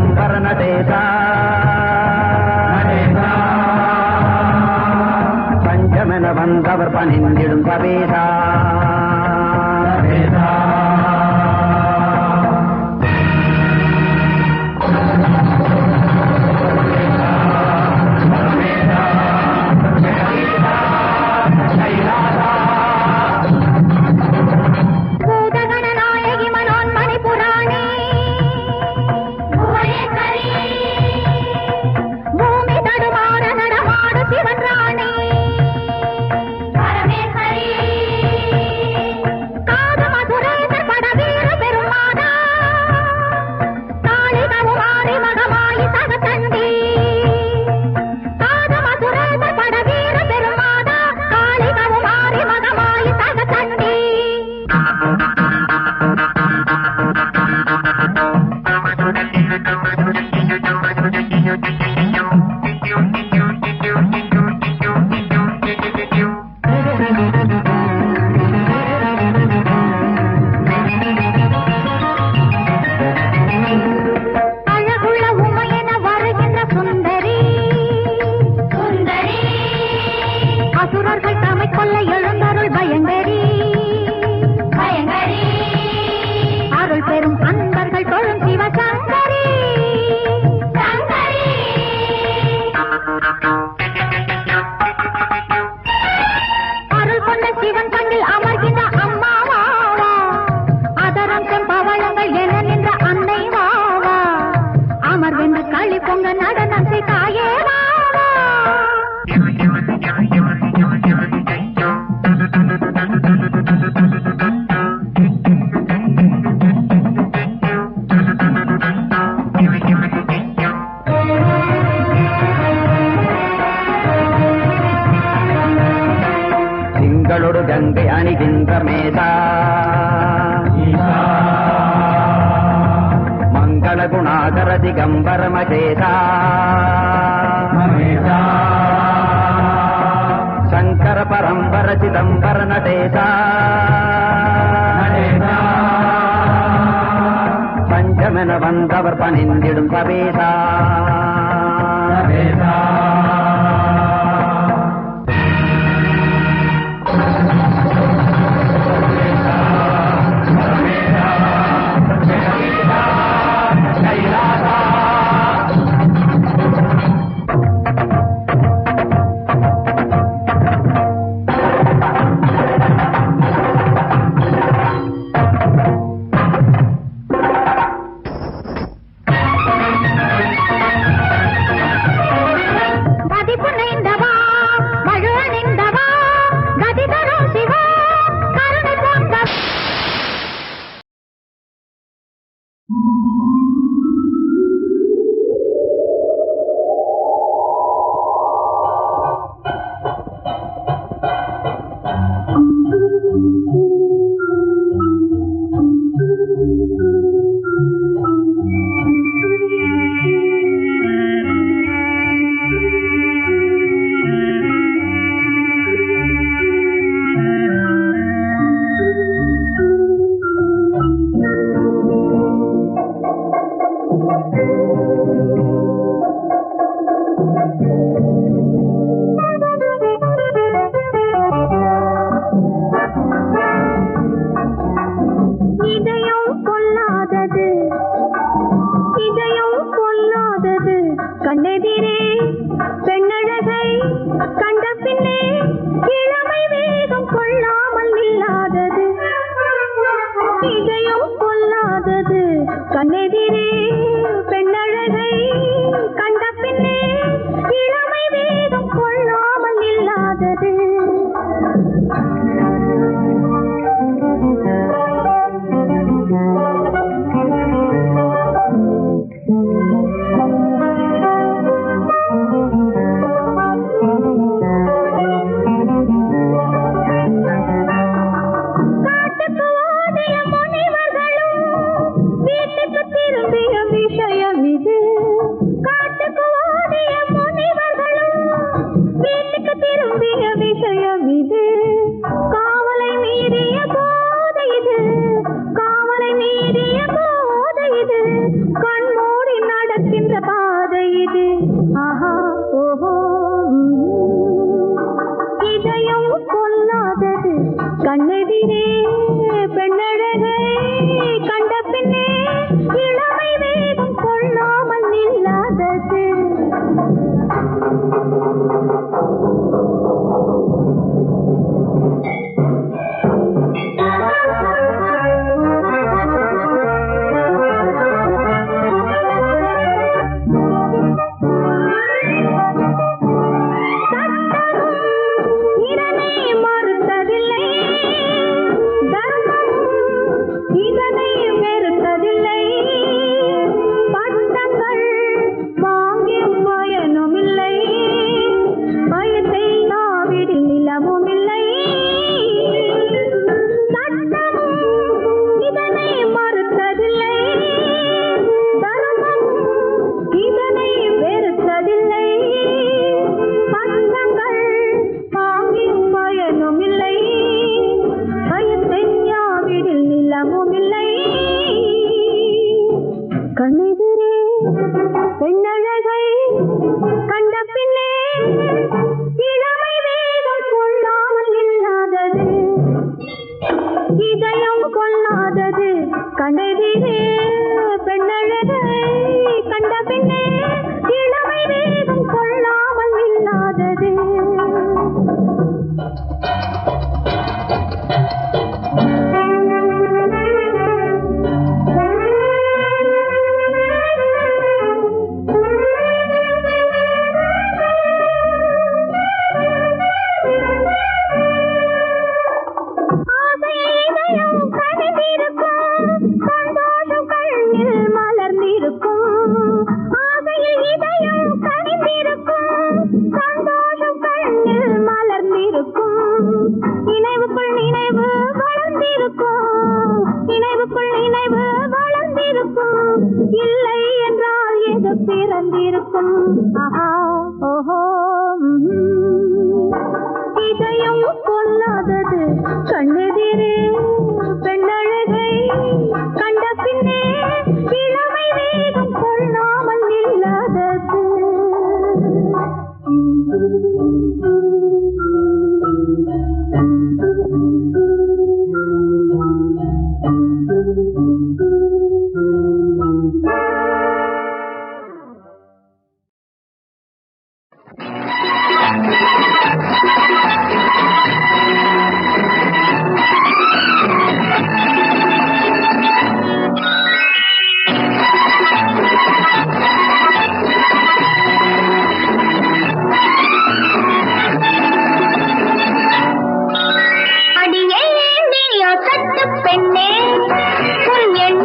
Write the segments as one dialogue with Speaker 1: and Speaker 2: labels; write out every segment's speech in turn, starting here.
Speaker 1: பரம்பர நடேதா பஞ்சமென வந்தவர் பணிந்திடும்
Speaker 2: பவேதா சிவசங்கர మంగళ గుణాకర దిగంబర దిగంబరమచేత శంకర పరంపర Chidambara నటేత పంచమన వందవర్ పనిందిడు సవేదా Thank you. Thank you.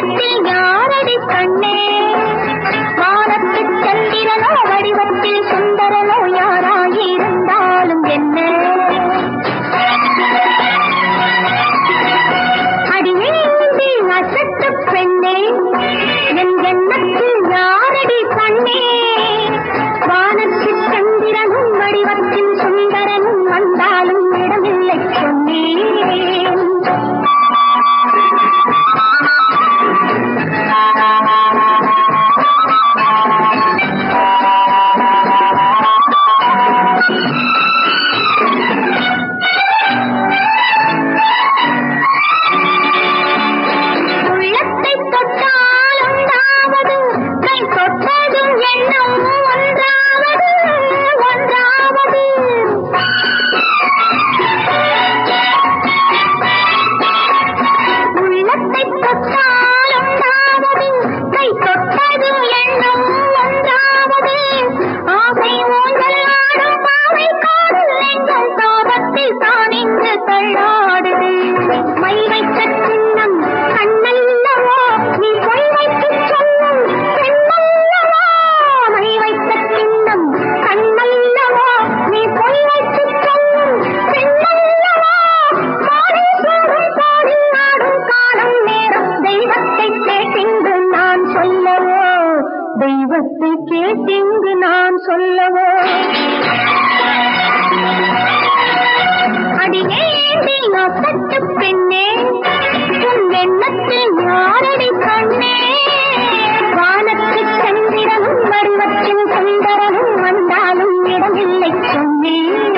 Speaker 3: பத்தியா கேட்டிங்கு நான் சொல்லவோ? அடியேந்தி அசத்து பெண்ணே உன் எண்ணத்தில் யாரடி கண்ணே? வானத்து சந்திரனும் மருவத்தின் சுந்தரனும் வந்தாலும் இடமில்லை சொன்னேன்.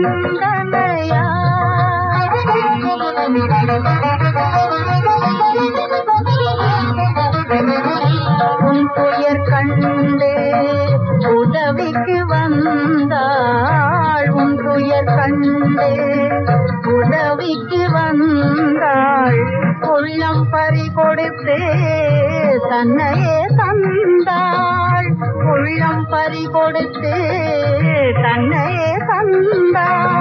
Speaker 4: சிந்தனையா உன் துயர் கண்டு உதவிக்கு வந்தாள். உன் துயர் கண்டு உதவிக்கு வந்தாள். உள்ளம் பறி கொடுத்தே தன்னையே தந்தாள். உள்ளம் பறி கொடுத்து தன்னையே ಚಂದ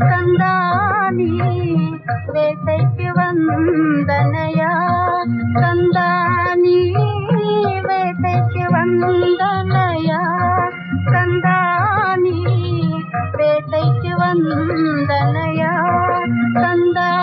Speaker 4: கந்தானி வேட்டைக்கு வந்தனையா? கந்தானி வேட்டைக்கு வந்தனையா? கந்தானி வேட்டைக்கு வந்தனையா? கந்தா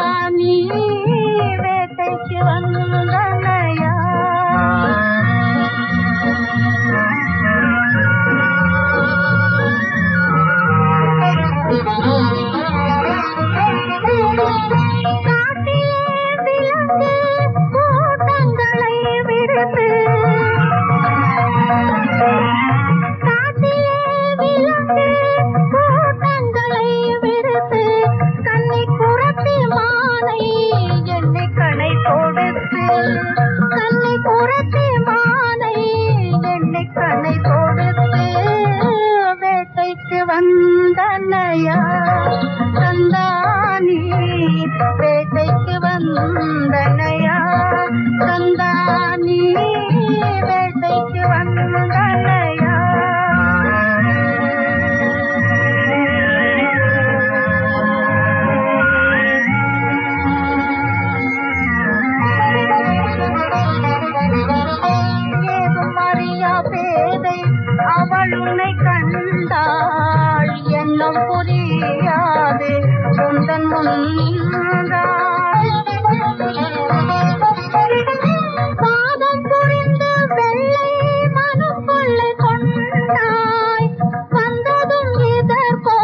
Speaker 4: கொண்டாய். வந்ததும் எதற்கோ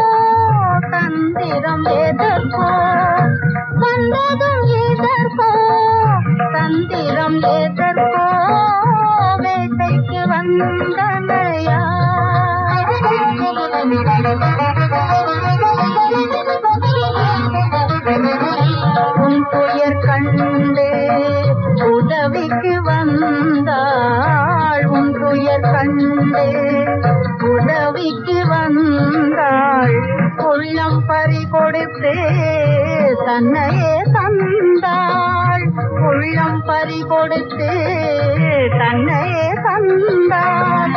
Speaker 4: தந்திரம் எதற்கோ. வந்ததும் எதற்கோ தந்திரம் எதற்கோ. வேட்டைக்கு வந்தனையா. உன் துயர் கண்டே உதவிக்கு வந்தாள். உன் துயர் கண்டே உதவிக்கு வந்தாள். உள்ளம் பறி கொடுத்தே தன்னையே தந்தாள். உள்ளம் பறி கொடுத்தே தன்னையே தந்தாள்.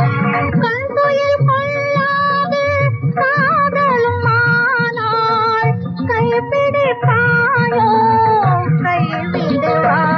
Speaker 4: राम